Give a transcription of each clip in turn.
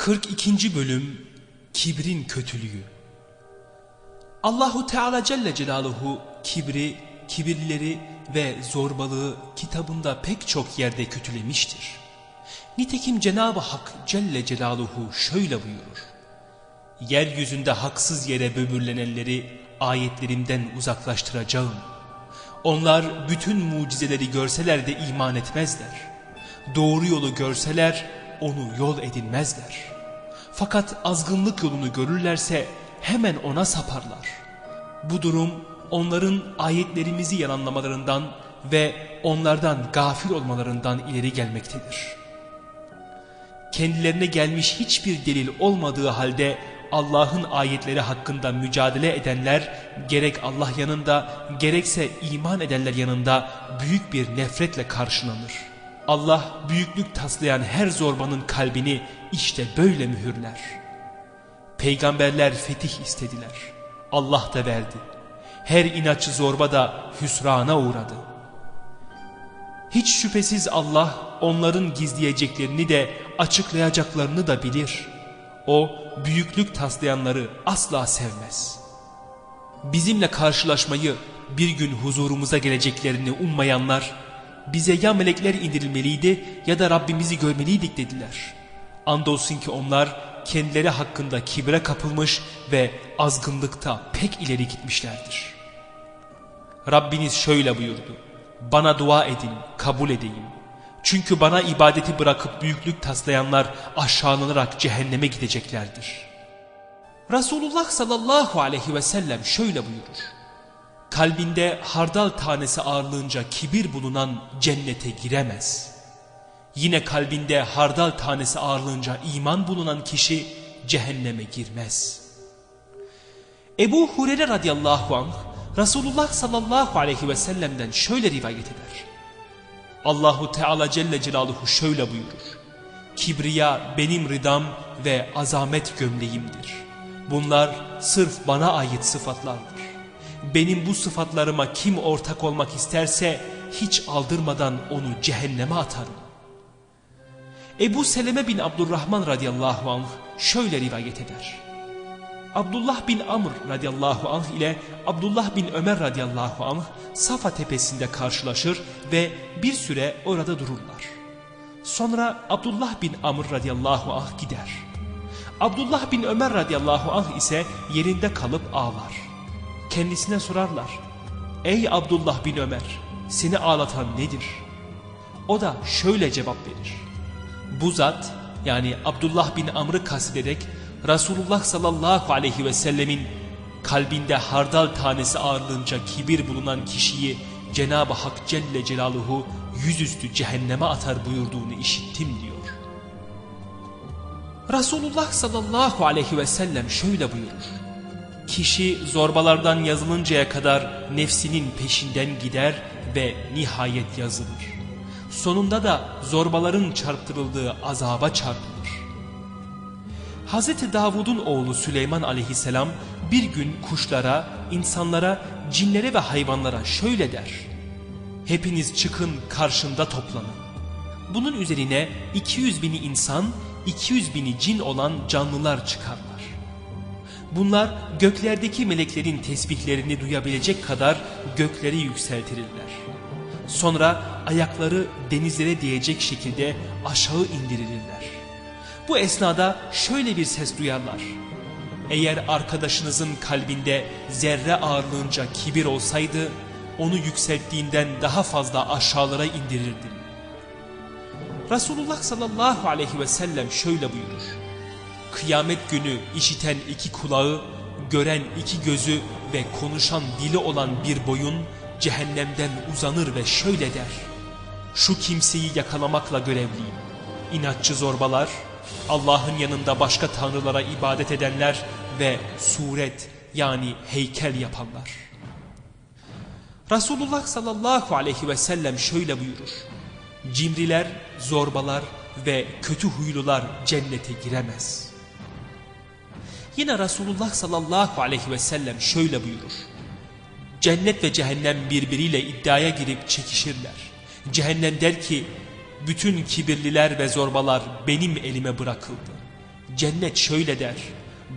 42. Bölüm Kibrin Kötülüğü Allahu Teala Celle Celaluhu kibri, kibirlileri ve zorbalığı kitabında pek çok yerde kötülemiştir. Nitekim Cenab-ı Hak Celle Celaluhu şöyle buyurur. Yeryüzünde haksız yere böbürlenenleri ayetlerimden uzaklaştıracağım. Onlar bütün mucizeleri görseler de iman etmezler. Doğru yolu görseler onu yol edinmezler. Fakat azgınlık yolunu görürlerse hemen ona saparlar. Bu durum onların ayetlerimizi yalanlamalarından ve onlardan gafil olmalarından ileri gelmektedir. Kendilerine gelmiş hiçbir delil olmadığı halde Allah'ın ayetleri hakkında mücadele edenler gerek Allah yanında gerekse iman edenler yanında büyük bir nefretle karşılanır. Allah büyüklük taslayan her zorbanın kalbini işte böyle mühürler. Peygamberler fetih istediler. Allah da verdi. Her inatçı zorba da hüsrana uğradı. Hiç şüphesiz Allah onların gizleyeceklerini de açıklayacaklarını da bilir. O büyüklük taslayanları asla sevmez. Bizimle karşılaşmayı bir gün huzurumuza geleceklerini ummayanlar bize ya melekler indirilmeliydi ya da Rabbimizi görmeliydik dediler. Andolsun ki onlar kendileri hakkında kibre kapılmış ve azgınlıkta pek ileri gitmişlerdir. Rabbiniz şöyle buyurdu. Bana dua edin, kabul edeyim. Çünkü bana ibadeti bırakıp büyüklük taslayanlar aşağılanarak cehenneme gideceklerdir. Resulullah sallallahu aleyhi ve sellem şöyle buyurur. Kalbinde hardal tanesi ağırlığınca kibir bulunan cennete giremez. Yine kalbinde hardal tanesi ağırlığınca iman bulunan kişi cehenneme girmez. Ebu Hureyre radıyallahu anh Resulullah sallallahu aleyhi ve sellem'den şöyle rivayet eder. Allahu Teala Celle Celaluhu şöyle buyurur. Kibriya benim rıdam ve azamet gömleğimdir. Bunlar sırf bana ait sıfatlardır. Benim bu sıfatlarıma kim ortak olmak isterse hiç aldırmadan onu cehenneme atarım. Ebu Seleme bin Abdurrahman radıyallahu anh şöyle rivayet eder. Abdullah bin Amr radıyallahu anh ile Abdullah bin Ömer radıyallahu anh Safa tepesinde karşılaşır ve bir süre orada dururlar. Sonra Abdullah bin Amr radıyallahu anh gider. Abdullah bin Ömer radıyallahu anh ise yerinde kalıp ağlar. Kendisine sorarlar. Ey Abdullah bin Ömer seni ağlatan nedir? O da şöyle cevap verir. Bu zat yani Abdullah bin Amr'ı kastederek Resulullah sallallahu aleyhi ve sellemin kalbinde hardal tanesi ağırlığınca kibir bulunan kişiyi Cenab-ı Hak Celle Celaluhu yüzüstü cehenneme atar buyurduğunu işittim diyor. Resulullah sallallahu aleyhi ve sellem şöyle buyurur. Kişi zorbalardan yazılıncaya kadar nefsinin peşinden gider ve nihayet yazılır. Sonunda da zorbaların çarptırıldığı azaba çarpılır. Hz. Davud'un oğlu Süleyman aleyhisselam bir gün kuşlara, insanlara, cinlere ve hayvanlara şöyle der. Hepiniz çıkın karşımda toplanın. Bunun üzerine 200 bini insan, 200 bini cin olan canlılar çıkarlar. Bunlar göklerdeki meleklerin tesbihlerini duyabilecek kadar gökleri yükseltirirler. Sonra ayakları denizlere değecek şekilde aşağı indirilirler. Bu esnada şöyle bir ses duyarlar. Eğer arkadaşınızın kalbinde zerre ağırlığınca kibir olsaydı onu yükselttiğinden daha fazla aşağılara indirirdim. Resulullah sallallahu aleyhi ve sellem şöyle buyurur. Kıyamet günü işiten iki kulağı, gören iki gözü ve konuşan dili olan bir boyun cehennemden uzanır ve şöyle der. Şu kimseyi yakalamakla görevliyim. İnatçı zorbalar, Allah'ın yanında başka tanrılara ibadet edenler ve suret yani heykel yapanlar. Resulullah sallallahu aleyhi ve sellem şöyle buyurur. Cimriler, zorbalar ve kötü huylular cennete giremez. Yine Resulullah sallallahu aleyhi ve sellem şöyle buyurur. Cennet ve cehennem birbiriyle iddiaya girip çekişirler. Cehennem der ki bütün kibirliler ve zorbalar benim elime bırakıldı. Cennet şöyle der.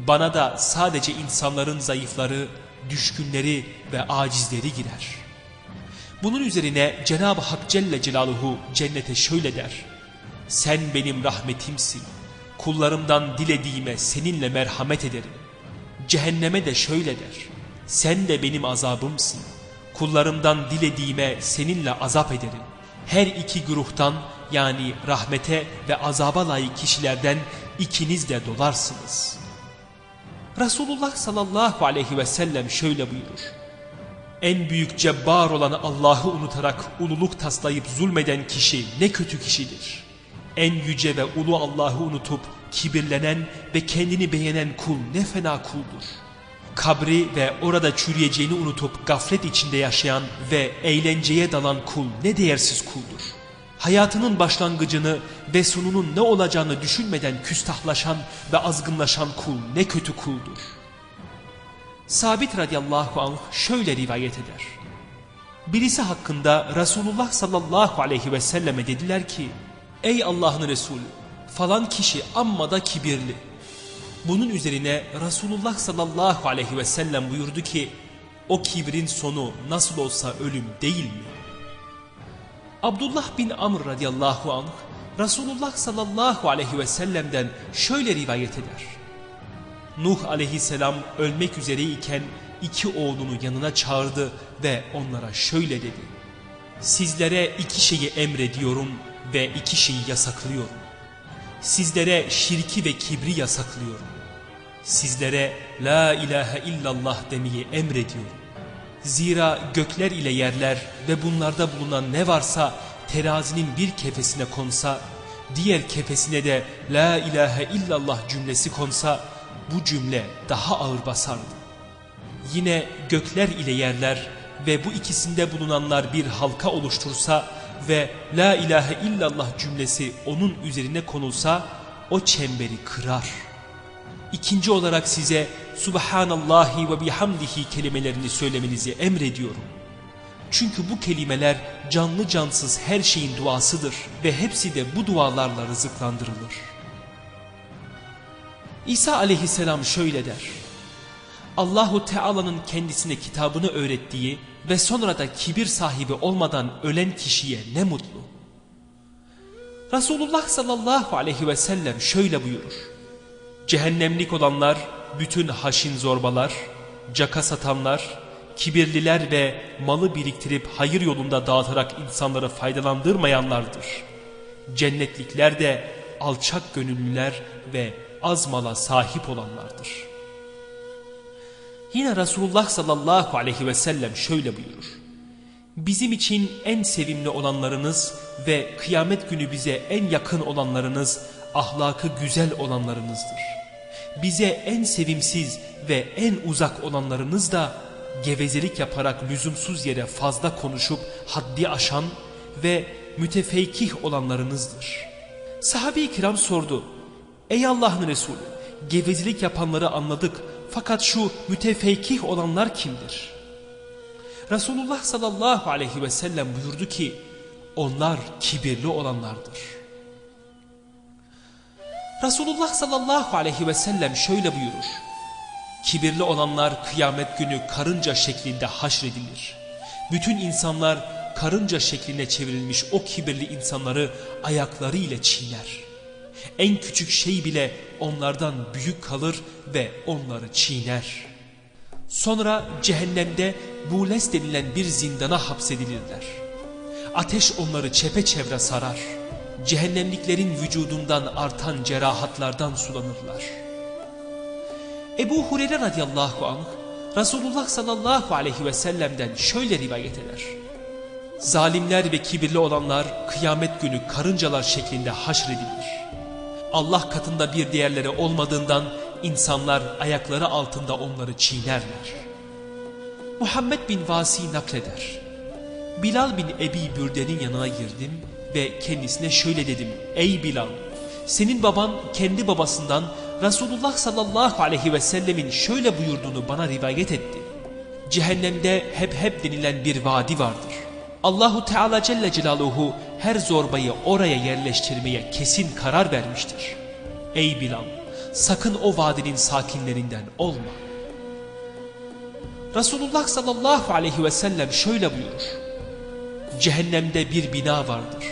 Bana da sadece insanların zayıfları, düşkünleri ve acizleri girer. Bunun üzerine Cenab-ı Hak Celle Celaluhu cennete şöyle der. Sen benim rahmetimsin. Kullarımdan dilediğime seninle merhamet ederim. Cehenneme de şöyle der. Sen de benim azabımsın. Kullarımdan dilediğime seninle azap ederim. Her iki güruhtan yani rahmete ve azaba layık kişilerden ikiniz de dolarsınız. Resulullah sallallahu aleyhi ve sellem şöyle buyurur. En büyük cebbar olan Allah'ı unutarak ululuk taslayıp zulmeden kişi ne kötü kişidir. En yüce ve ulu Allah'ı unutup kibirlenen ve kendini beğenen kul ne fena kuldur. Kabri ve orada çürüyeceğini unutup gaflet içinde yaşayan ve eğlenceye dalan kul ne değersiz kuldur. Hayatının başlangıcını ve sonunun ne olacağını düşünmeden küstahlaşan ve azgınlaşan kul ne kötü kuldur. Sabit radıyallahu anh şöyle rivayet eder. Birisi hakkında Resulullah sallallahu aleyhi ve selleme dediler ki Ey Allah'ın Resulü falan kişi amma da kibirli. Bunun üzerine Resulullah sallallahu aleyhi ve sellem buyurdu ki o kibrin sonu nasıl olsa ölüm değil mi? Abdullah bin Amr radıyallahu anh Resulullah sallallahu aleyhi ve sellem'den şöyle rivayet eder. Nuh aleyhisselam ölmek üzereyken iki oğlunu yanına çağırdı ve onlara şöyle dedi. Sizlere iki şeyi emrediyorum ve iki şeyi yasaklıyorum. Sizlere şirki ve kibri yasaklıyorum. Sizlere la ilahe illallah demeyi emrediyorum. Zira gökler ile yerler ve bunlarda bulunan ne varsa terazinin bir kefesine konsa, diğer kefesine de la ilahe illallah cümlesi konsa bu cümle daha ağır basardı. Yine gökler ile yerler ve bu ikisinde bulunanlar bir halka oluştursa ve la ilahe illallah cümlesi onun üzerine konulsa o çemberi kırar. İkinci olarak size Subhanallahi ve bihamdihi kelimelerini söylemenizi emrediyorum. Çünkü bu kelimeler canlı cansız her şeyin duasıdır ve hepsi de bu dualarla rızıklandırılır. İsa aleyhisselam şöyle der. Allahu Teala'nın kendisine kitabını öğrettiği ve sonra da kibir sahibi olmadan ölen kişiye ne mutlu. Resulullah sallallahu aleyhi ve sellem şöyle buyurur. Cehennemlik olanlar bütün haşin zorbalar, caka satanlar, kibirliler ve malı biriktirip hayır yolunda dağıtarak insanları faydalandırmayanlardır. Cennetlikler de alçak gönüllüler ve az mala sahip olanlardır. Yine Resulullah sallallahu aleyhi ve sellem şöyle buyurur. Bizim için en sevimli olanlarınız ve kıyamet günü bize en yakın olanlarınız ahlakı güzel olanlarınızdır. Bize en sevimsiz ve en uzak olanlarınız da gevezelik yaparak lüzumsuz yere fazla konuşup haddi aşan ve mütefeykih olanlarınızdır. Sahabe-i kiram sordu. Ey Allah'ın Resulü gevezelik yapanları anladık fakat şu mütefeykih olanlar kimdir? Resulullah sallallahu aleyhi ve sellem buyurdu ki onlar kibirli olanlardır. Resulullah sallallahu aleyhi ve sellem şöyle buyurur. Kibirli olanlar kıyamet günü karınca şeklinde haşredilir. Bütün insanlar karınca şekline çevrilmiş o kibirli insanları ayakları ile çiğner. En küçük şey bile onlardan büyük kalır ve onları çiğner. Sonra cehennemde bules denilen bir zindana hapsedilirler. Ateş onları çepeçevre sarar. Cehennemliklerin vücudundan artan cerahatlardan sulanırlar. Ebu Hureyre radıyallahu anh Resulullah sallallahu aleyhi ve sellem'den şöyle rivayet eder. Zalimler ve kibirli olanlar kıyamet günü karıncalar şeklinde haşredilir. Allah katında bir değerleri olmadığından insanlar ayakları altında onları çiğnerler. Muhammed bin Vasi nakleder. Bilal bin Ebi Bürde'nin yanına girdim ve kendisine şöyle dedim. Ey Bilal senin baban kendi babasından Resulullah sallallahu aleyhi ve sellemin şöyle buyurduğunu bana rivayet etti. Cehennemde hep hep denilen bir vadi vardır. Allahu Teala Celle Celaluhu her zorbayı oraya yerleştirmeye kesin karar vermiştir. Ey Bilal! Sakın o vadinin sakinlerinden olma. Resulullah sallallahu aleyhi ve sellem şöyle buyurur. Cehennemde bir bina vardır.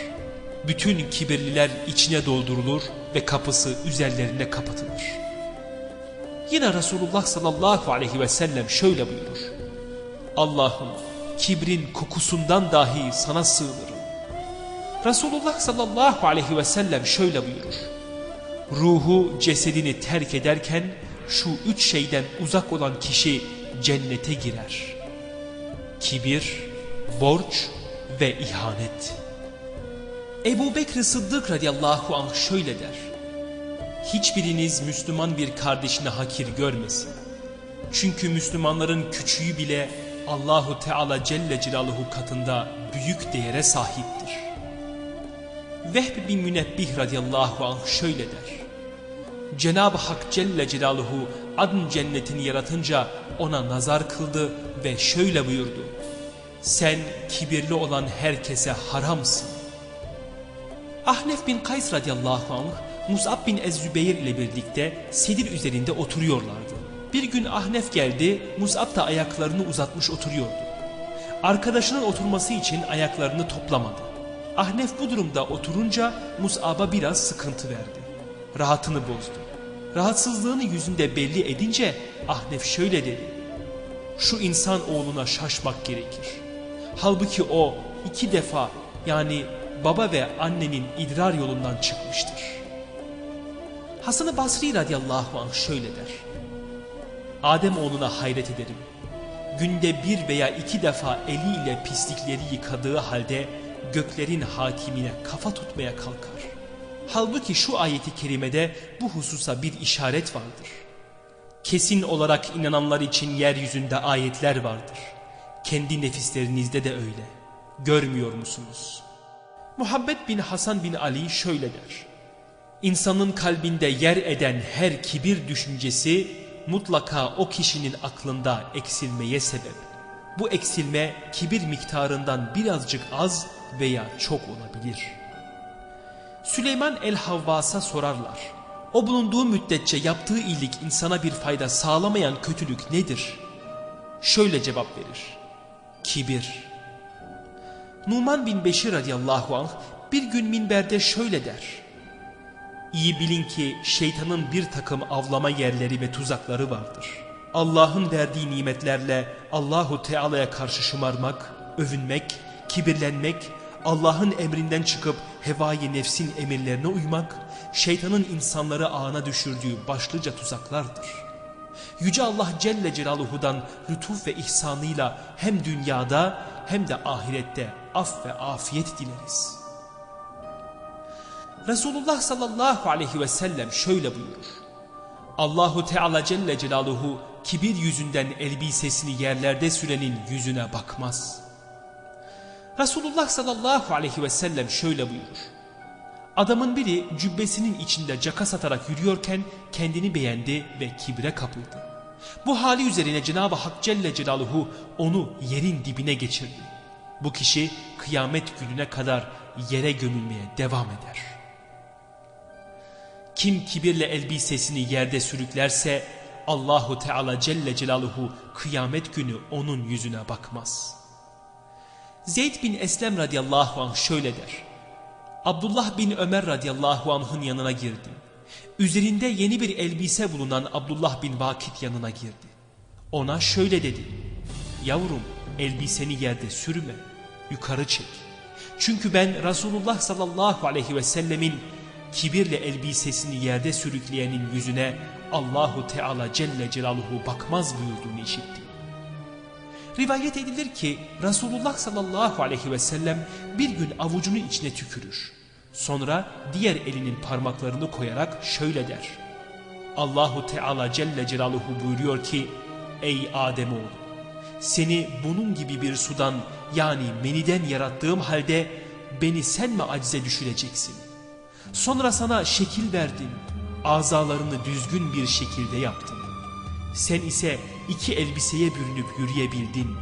Bütün kibirliler içine doldurulur ve kapısı üzerlerine kapatılır. Yine Resulullah sallallahu aleyhi ve sellem şöyle buyurur. Allah'ım kibrin kokusundan dahi sana sığınırım. Resulullah sallallahu aleyhi ve sellem şöyle buyurur. Ruhu cesedini terk ederken şu üç şeyden uzak olan kişi cennete girer. Kibir, borç ve ihanet. Ebu Bekir Sıddık radiyallahu anh şöyle der. Hiçbiriniz Müslüman bir kardeşine hakir görmesin. Çünkü Müslümanların küçüğü bile Allahu Teala Celle Celaluhu katında büyük değere sahiptir. Vehb bin Münebbih radiyallahu anh şöyle der. Cenab-ı Hak Celle Celaluhu adın cennetini yaratınca ona nazar kıldı ve şöyle buyurdu. Sen kibirli olan herkese haramsın. Ahnef bin Kays radiyallahu anh Mus'ab bin Ez-Zübeyir ile birlikte sedir üzerinde oturuyorlardı. Bir gün Ahnef geldi, Mus'ab da ayaklarını uzatmış oturuyordu. Arkadaşının oturması için ayaklarını toplamadı. Ahnef bu durumda oturunca Mus'ab'a biraz sıkıntı verdi. Rahatını bozdu. Rahatsızlığını yüzünde belli edince Ahnef şöyle dedi. Şu insan oğluna şaşmak gerekir. Halbuki o iki defa yani baba ve annenin idrar yolundan çıkmıştır. Hasan-ı Basri radiyallahu anh şöyle der. Adem oğluna hayret ederim. Günde bir veya iki defa eliyle pislikleri yıkadığı halde göklerin hakimine kafa tutmaya kalkar. Halbuki şu ayeti kerimede bu hususa bir işaret vardır. Kesin olarak inananlar için yeryüzünde ayetler vardır. Kendi nefislerinizde de öyle. Görmüyor musunuz? Muhammed bin Hasan bin Ali şöyle der. İnsanın kalbinde yer eden her kibir düşüncesi mutlaka o kişinin aklında eksilmeye sebep. Bu eksilme kibir miktarından birazcık az veya çok olabilir. Süleyman el-Havvas'a sorarlar. O bulunduğu müddetçe yaptığı iyilik insana bir fayda sağlamayan kötülük nedir? Şöyle cevap verir. Kibir. Numan bin Beşir radıyallahu anh bir gün minberde şöyle der. İyi bilin ki şeytanın bir takım avlama yerleri ve tuzakları vardır. Allah'ın verdiği nimetlerle Allahu Teala'ya karşı şımarmak, övünmek, kibirlenmek, Allah'ın emrinden çıkıp hevai nefsin emirlerine uymak, şeytanın insanları ağına düşürdüğü başlıca tuzaklardır. Yüce Allah Celle Celaluhu'dan lütuf ve ihsanıyla hem dünyada hem de ahirette af ve afiyet dileriz. Resulullah sallallahu aleyhi ve sellem şöyle buyurur. Allahu Teala Celle Celaluhu kibir yüzünden elbisesini yerlerde sürenin yüzüne bakmaz. Resulullah sallallahu aleyhi ve sellem şöyle buyurur. Adamın biri cübbesinin içinde caka satarak yürüyorken kendini beğendi ve kibre kapıldı. Bu hali üzerine Cenab-ı Hak Celle Celaluhu onu yerin dibine geçirdi. Bu kişi kıyamet gününe kadar yere gömülmeye devam eder. Kim kibirle elbisesini yerde sürüklerse Allahu Teala Celle Celaluhu kıyamet günü onun yüzüne bakmaz. Zeyd bin Eslem radıyallahu anh şöyle der. Abdullah bin Ömer radıyallahu anh'ın yanına girdim. Üzerinde yeni bir elbise bulunan Abdullah bin Vakit yanına girdi. Ona şöyle dedi. Yavrum elbiseni yerde sürme, yukarı çek. Çünkü ben Resulullah sallallahu aleyhi ve sellemin kibirle elbisesini yerde sürükleyenin yüzüne Allahu Teala Celle Celaluhu bakmaz buyurduğunu işittim. Rivayet edilir ki Resulullah sallallahu aleyhi ve sellem bir gün avucunu içine tükürür. Sonra diğer elinin parmaklarını koyarak şöyle der. Allahu Teala Celle Celaluhu buyuruyor ki Ey Ademoğlu seni bunun gibi bir sudan yani meniden yarattığım halde beni sen mi acize düşüreceksin? Sonra sana şekil verdim, azalarını düzgün bir şekilde yaptım. Sen ise iki elbiseye bürünüp yürüyebildin.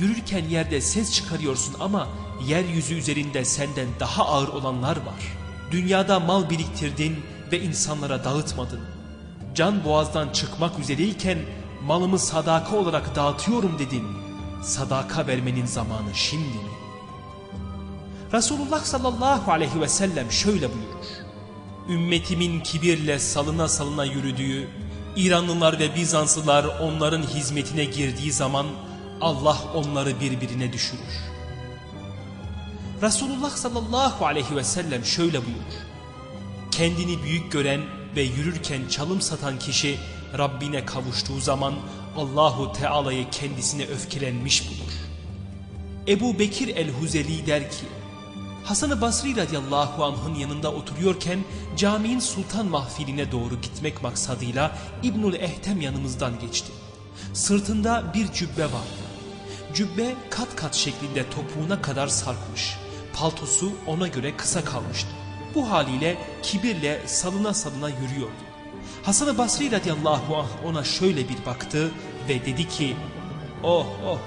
Yürürken yerde ses çıkarıyorsun ama yeryüzü üzerinde senden daha ağır olanlar var. Dünyada mal biriktirdin ve insanlara dağıtmadın. Can boğazdan çıkmak üzereyken malımı sadaka olarak dağıtıyorum dedin. Sadaka vermenin zamanı şimdi mi? Resulullah sallallahu aleyhi ve sellem şöyle buyurur. Ümmetimin kibirle salına salına yürüdüğü, İranlılar ve Bizanslılar onların hizmetine girdiği zaman Allah onları birbirine düşürür. Resulullah sallallahu aleyhi ve sellem şöyle buyurur. Kendini büyük gören ve yürürken çalım satan kişi Rabbine kavuştuğu zaman Allahu Teala'yı kendisine öfkelenmiş bulur. Ebu Bekir el-Huzeli der ki, Hasan-ı Basri radiyallahu anh'ın yanında oturuyorken caminin sultan mahfiline doğru gitmek maksadıyla İbnül Ehtem yanımızdan geçti. Sırtında bir cübbe vardı. Cübbe kat kat şeklinde topuğuna kadar sarkmış. Paltosu ona göre kısa kalmıştı. Bu haliyle kibirle salına salına yürüyordu. Hasan-ı Basri radiyallahu anh ona şöyle bir baktı ve dedi ki Oh oh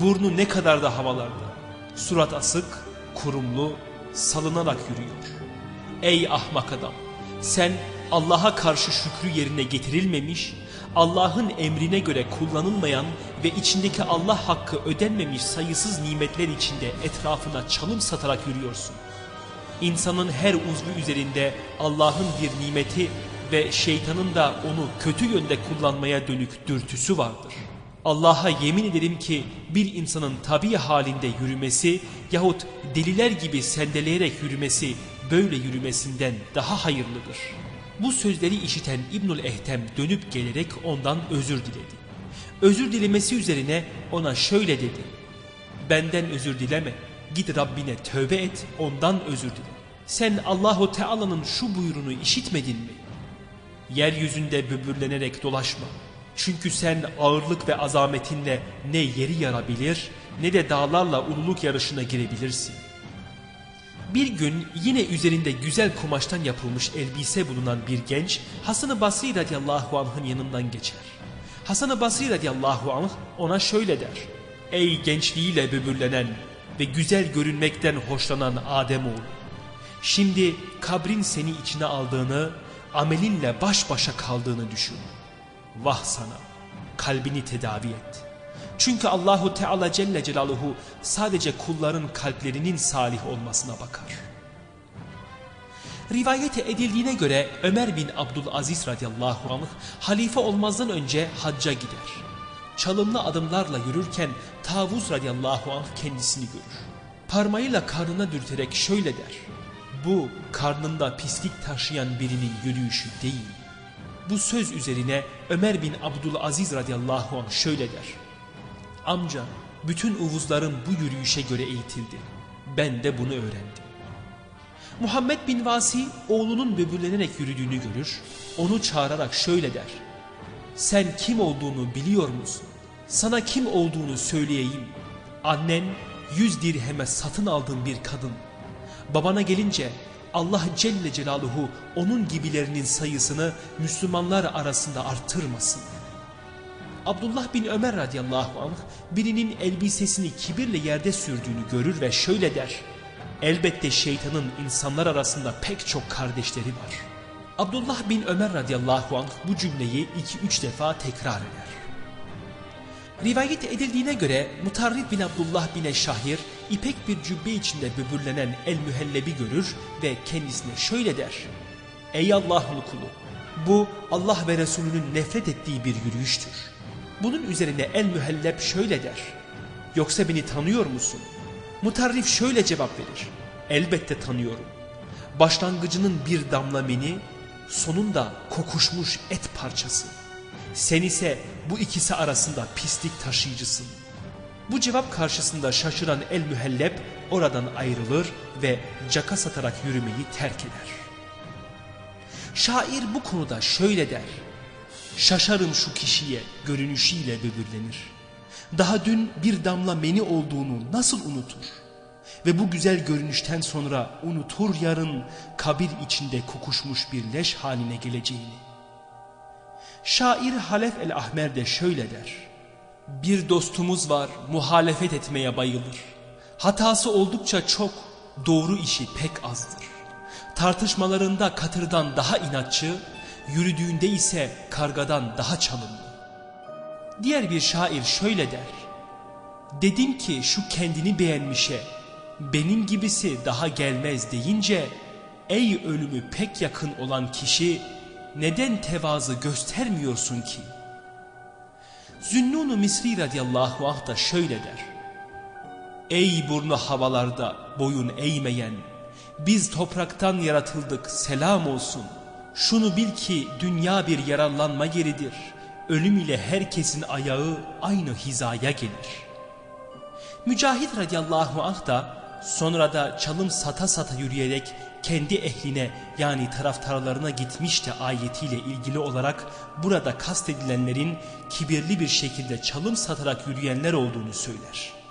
burnu ne kadar da havalarda. Surat asık, kurumlu, salınarak yürüyor. Ey ahmak adam sen Allah'a karşı şükrü yerine getirilmemiş, Allah'ın emrine göre kullanılmayan ve içindeki Allah hakkı ödenmemiş sayısız nimetler içinde etrafına çalım satarak yürüyorsun. İnsanın her uzvu üzerinde Allah'ın bir nimeti ve şeytanın da onu kötü yönde kullanmaya dönük dürtüsü vardır. Allah'a yemin ederim ki bir insanın tabi halinde yürümesi yahut deliler gibi sendeleyerek yürümesi böyle yürümesinden daha hayırlıdır. Bu sözleri işiten İbnül Ehtem dönüp gelerek ondan özür diledi. Özür dilemesi üzerine ona şöyle dedi. Benden özür dileme. Git Rabbine tövbe et ondan özür dile. Sen Allahu Teala'nın şu buyruğunu işitmedin mi? Yeryüzünde böbürlenerek dolaşma. Çünkü sen ağırlık ve azametinle ne yeri yarabilir ne de dağlarla ululuk yarışına girebilirsin. Bir gün yine üzerinde güzel kumaştan yapılmış elbise bulunan bir genç Hasan-ı Basri radiyallahu anh'ın yanından geçer. Hasan-ı Basri radiyallahu anh ona şöyle der. Ey gençliğiyle böbürlenen ve güzel görünmekten hoşlanan Ademoğlu. Şimdi kabrin seni içine aldığını, amelinle baş başa kaldığını düşün. Vah sana, kalbini tedavi et. Çünkü Allahu Teala Celle Celaluhu sadece kulların kalplerinin salih olmasına bakar. Rivayete edildiğine göre Ömer bin Abdülaziz radıyallahu anh halife olmazdan önce hacca gider. Çalımlı adımlarla yürürken Tavuz radıyallahu anh kendisini görür. Parmağıyla karnına dürterek şöyle der. Bu karnında pislik taşıyan birinin yürüyüşü değil. Bu söz üzerine Ömer bin Abdülaziz radıyallahu anh şöyle der. Amca bütün uvuzlarım bu yürüyüşe göre eğitildi. Ben de bunu öğrendim. Muhammed bin Vasi oğlunun böbürlenerek yürüdüğünü görür. Onu çağırarak şöyle der. Sen kim olduğunu biliyor musun? Sana kim olduğunu söyleyeyim. Annen yüz dirheme satın aldığın bir kadın. Babana gelince Allah Celle Celaluhu onun gibilerinin sayısını Müslümanlar arasında arttırmasın. Abdullah bin Ömer radıyallahu anh birinin elbisesini kibirle yerde sürdüğünü görür ve şöyle der. Elbette şeytanın insanlar arasında pek çok kardeşleri var. Abdullah bin Ömer radıyallahu anh bu cümleyi iki üç defa tekrar eder. Rivayet edildiğine göre Mutarrif bin Abdullah bin Eşşahir ipek bir cübbe içinde böbürlenen el-mühellebi görür ve kendisine şöyle der. Ey Allah'ın kulu bu Allah ve Resulünün nefret ettiği bir yürüyüştür. Bunun üzerine el-mühelleb şöyle der. Yoksa beni tanıyor musun? Mutarrif şöyle cevap verir. Elbette tanıyorum. Başlangıcının bir damla meni, sonunda kokuşmuş et parçası. Sen ise bu ikisi arasında pislik taşıyıcısın. Bu cevap karşısında şaşıran el-mühelleb oradan ayrılır ve caka satarak yürümeyi terk eder. Şair bu konuda şöyle der. Şaşarım şu kişiye görünüşüyle böbürlenir. Daha dün bir damla meni olduğunu nasıl unutur? Ve bu güzel görünüşten sonra unutur yarın kabir içinde kokuşmuş bir leş haline geleceğini. Şair Halef el-Ahmer de şöyle der. Bir dostumuz var muhalefet etmeye bayılır. Hatası oldukça çok, doğru işi pek azdır. Tartışmalarında katırdan daha inatçı, yürüdüğünde ise kargadan daha çalımlı. Diğer bir şair şöyle der. Dedim ki şu kendini beğenmişe benim gibisi daha gelmez deyince ey ölümü pek yakın olan kişi neden tevazı göstermiyorsun ki? Zünnun-u Misri radiyallahu anh da şöyle der. Ey burnu havalarda boyun eğmeyen, biz topraktan yaratıldık selam olsun. Şunu bil ki dünya bir yararlanma yeridir. Ölüm ile herkesin ayağı aynı hizaya gelir. Mücahit radiyallahu anh da sonra da çalım sata sata yürüyerek kendi ehline yani taraftarlarına gitmiş de ayetiyle ilgili olarak burada kastedilenlerin kibirli bir şekilde çalım satarak yürüyenler olduğunu söyler.